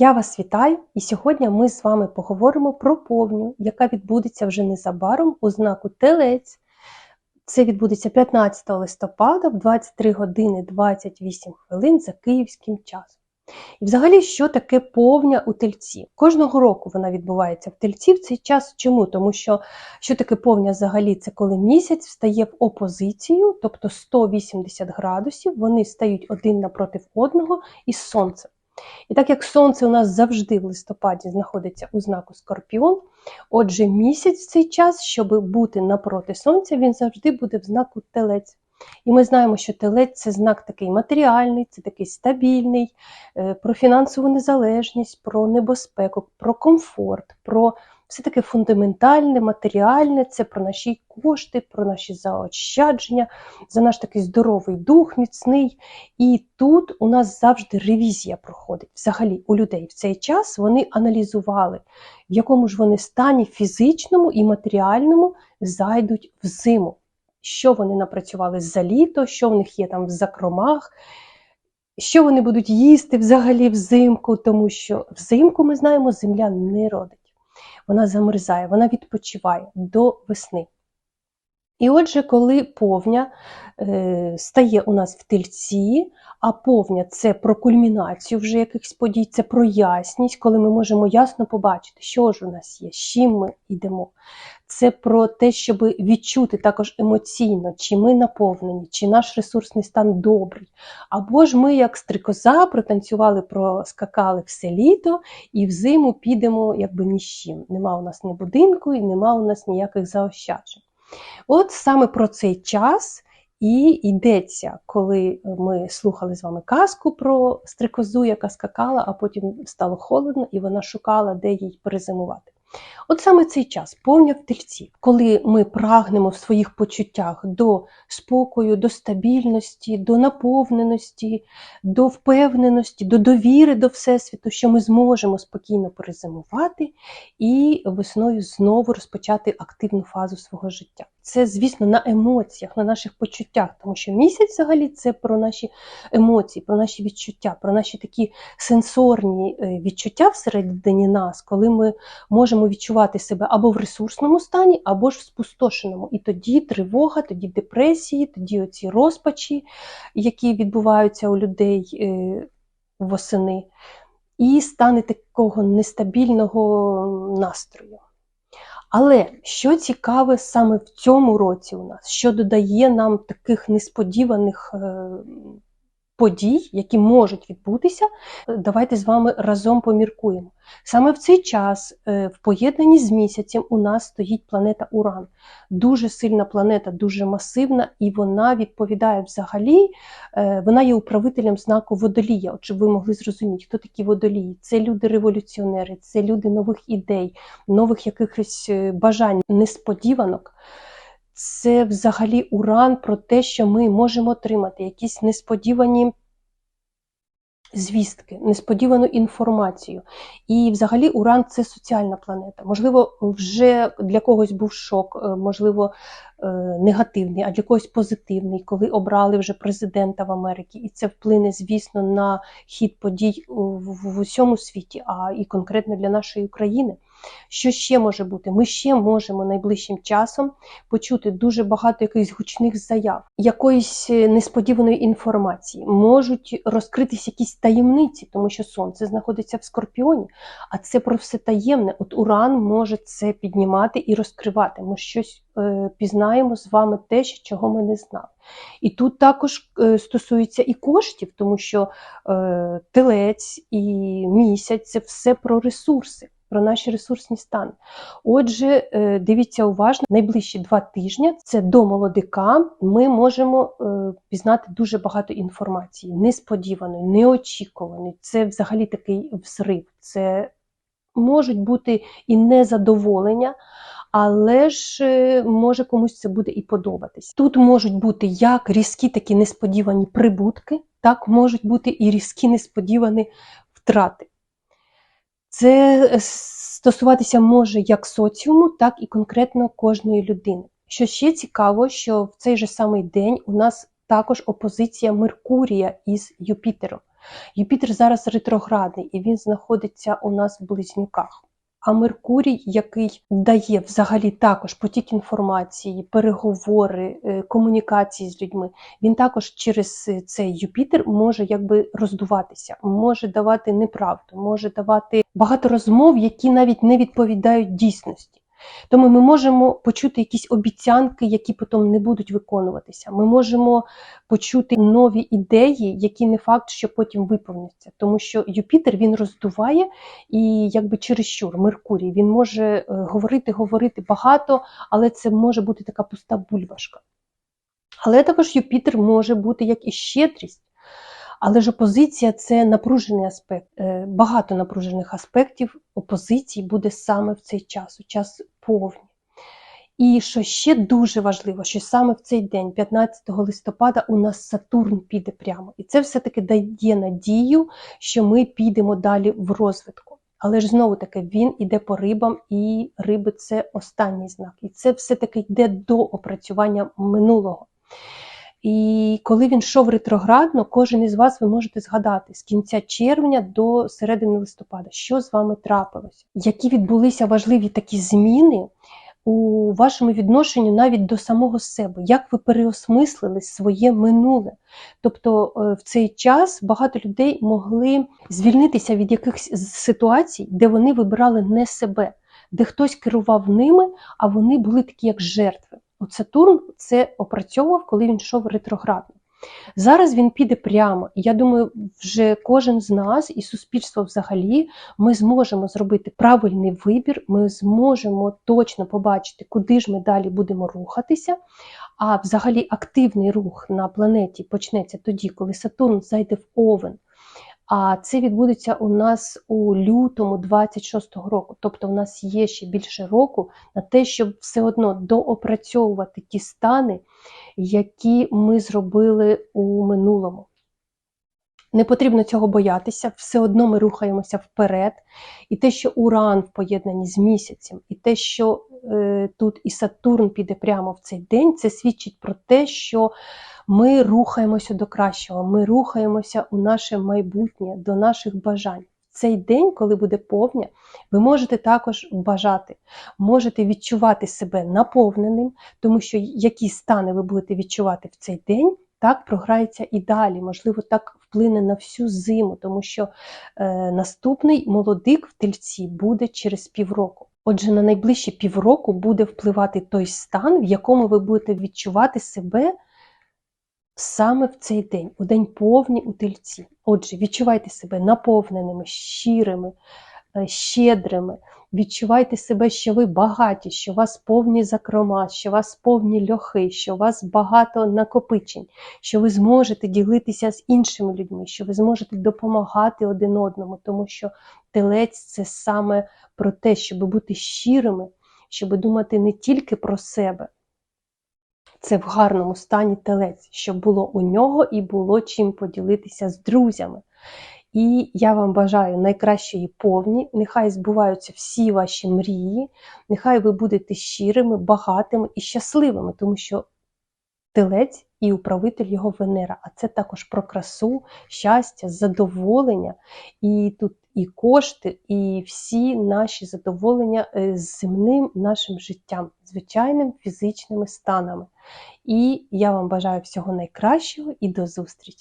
Я вас вітаю, і сьогодні ми з вами поговоримо про повню, яка відбудеться вже незабаром у знаку Телець. Це відбудеться 15 листопада в 23 години 28 хвилин за київським часом. І взагалі, що таке повня у тельці? Кожного року вона відбувається в тельці в цей час. Чому? Тому що що таке повня взагалі? Це коли місяць встає в опозицію, тобто 180 градусів, вони стають один напроти одного із сонцем. І так як сонце у нас завжди в листопаді знаходиться у знаку Скорпіон, отже, місяць в цей час, щоб бути напроти сонця, він завжди буде в знаку телець. І ми знаємо, що телець це знак такий матеріальний, це такий стабільний, е, про фінансову незалежність, про небезпеку, про комфорт, про все таке фундаментальне, матеріальне, це про наші кошти, про наші заощадження, за наш такий здоровий дух, міцний. І тут у нас завжди ревізія проходить. Взагалі, у людей в цей час вони аналізували, в якому ж вони стані фізичному і матеріальному зайдуть в зиму. Що вони напрацювали за літо, що в них є там в закромах. Що вони будуть їсти взагалі взимку, тому що взимку ми знаємо, земля не родить вона замерзає, вона відпочиває до весни. І отже, коли повня стає у нас в тельці, а повня це про кульмінацію вже якихось подій, це про ясність, коли ми можемо ясно побачити, що ж у нас є, з чим ми йдемо. Це про те, щоб відчути також емоційно, чи ми наповнені, чи наш ресурсний стан добрий. Або ж ми, як стрикоза, протанцювали, проскакали все літо і взиму підемо якби ні з чим. Нема у нас ні будинку і нема у нас ніяких заощаджень. От саме про цей час і йдеться, коли ми слухали з вами казку про стрикозу, яка скакала, а потім стало холодно, і вона шукала, де їй перезимувати. От саме цей час, повня в тельці, коли ми прагнемо в своїх почуттях до спокою, до стабільності, до наповненості, до впевненості, до довіри до Всесвіту, що ми зможемо спокійно перезимувати і весною знову розпочати активну фазу свого життя. Це, звісно, на емоціях, на наших почуттях, тому що місяць взагалі це про наші емоції, про наші відчуття, про наші такі сенсорні е, відчуття всередині нас, коли ми можемо відчувати себе або в ресурсному стані, або ж в спустошеному. І тоді тривога, тоді депресії, тоді оці розпачі, які відбуваються у людей е, восени, і стане такого нестабільного настрою. Але що цікаве саме в цьому році у нас, що додає нам таких несподіваних е, подій, які можуть відбутися, давайте з вами разом поміркуємо. Саме в цей час, е, в поєднанні з місяцем, у нас стоїть планета Уран. Дуже сильна планета, дуже масивна, і вона відповідає взагалі, е, вона є управителем знаку водолія. От щоб ви могли зрозуміти, хто такі водолії. Це люди-революціонери, це люди нових ідей, нових якихось е, бажань, несподіванок. Це взагалі уран про те, що ми можемо отримати якісь несподівані звістки, несподівану інформацію. І взагалі Уран це соціальна планета. Можливо, вже для когось був шок, е, можливо, е, негативний, а для когось позитивний, коли обрали вже президента в Америці. І це вплине, звісно, на хід подій в усьому світі, а і конкретно для нашої України. Що ще може бути? Ми ще можемо найближчим часом почути дуже багато якихось гучних заяв, якоїсь е, несподіваної інформації, можуть розкритися якісь таємниці, тому що сонце знаходиться в скорпіоні, а це про все таємне. От Уран може це піднімати і розкривати. Ми щось е, пізнаємо з вами те, чого ми не знали. І тут також е, стосується і коштів, тому що е, телець і місяць це все про ресурси про наші ресурсні стани. Отже, е, дивіться уважно, найближчі два тижні це до молодика. Ми можемо е, пізнати дуже багато інформації, несподіваної, неочікуваної. Це взагалі такий взрив. Це можуть бути і незадоволення. Але ж е, може комусь це буде і подобатись. Тут можуть бути як різкі такі несподівані прибутки, так можуть бути і різкі несподівані втрати. Це е, стосуватися може як соціуму, так і конкретно кожної людини. Що ще цікаво, що в цей же самий день у нас також опозиція Меркурія із Юпітером. Юпітер зараз ретроградний і він знаходиться у нас в близнюках. А Меркурій, який дає взагалі також потік інформації, переговори, е, комунікації з людьми, він також через е, цей Юпітер може якби роздуватися, може давати неправду, може давати багато розмов, які навіть не відповідають дійсності. Тому ми можемо почути якісь обіцянки, які потім не будуть виконуватися. Ми можемо почути нові ідеї, які не факт, що потім виповняться. Тому що Юпітер він роздуває і якби чересчур, Меркурій, він може е, говорити, говорити багато, але це може бути така пуста бульбашка. Але також Юпітер може бути як і щедрість. Але ж опозиція це напружений аспект. Е, Багато напружених аспектів опозиції буде саме в цей час, у час повні. І що ще дуже важливо, що саме в цей день, 15 листопада, у нас Сатурн піде прямо. І це все-таки дає надію, що ми підемо далі в розвитку. Але ж знову таки він іде по рибам, і риби це останній знак. І це все-таки йде до опрацювання минулого. І коли він йшов ретроградно, кожен із вас ви можете згадати з кінця червня до середини листопада, що з вами трапилося, які відбулися важливі такі зміни у вашому відношенні навіть до самого себе, як ви переосмислили своє минуле. Тобто е, в цей час багато людей могли звільнитися від якихось ситуацій, де вони вибирали не себе, де хтось керував ними, а вони були такі як жертви. Сатурн це опрацьовував, коли він йшов ретроградно. Зараз він піде прямо, я думаю, вже кожен з нас і суспільство взагалі ми зможемо зробити правильний вибір, ми зможемо точно побачити, куди ж ми далі будемо рухатися. А взагалі активний рух на планеті почнеться тоді, коли Сатурн зайде в Овен. А це відбудеться у нас у лютому 26-го року. Тобто, у нас є ще більше року на те, щоб все одно доопрацьовувати ті стани, які ми зробили у минулому. Не потрібно цього боятися, все одно ми рухаємося вперед. І те, що Уран в поєднанні з місяцем, і те, що тут і Сатурн піде прямо в цей день, це свідчить про те, що ми рухаємося до кращого, ми рухаємося у наше майбутнє, до наших бажань. Цей день, коли буде повня, ви можете також бажати, можете відчувати себе наповненим, тому що які стани ви будете відчувати в цей день, так програється і далі. Можливо, так вплине на всю зиму, тому що е, наступний молодик в тельці буде через півроку. Отже, на найближчі півроку буде впливати той стан, в якому ви будете відчувати себе саме в цей день, у день повні у тельці. Отже, відчувайте себе наповненими, щирими, щедрими. Відчувайте себе, що ви багаті, що вас повні закрома, що вас повні льохи, що у вас багато накопичень, що ви зможете ділитися з іншими людьми, що ви зможете допомагати один одному, тому що телець це саме про те, щоб бути щирими, щоб думати не тільки про себе. Це в гарному стані телець, щоб було у нього і було чим поділитися з друзями. І я вам бажаю найкращої повні, нехай збуваються всі ваші мрії, нехай ви будете щирими, багатими і щасливими, тому що телець і управитель його Венера. А це також про красу, щастя, задоволення. І тут і кошти, і всі наші задоволення е, з земним нашим життям, звичайним фізичними станами. І я вам бажаю всього найкращого і до зустрічі!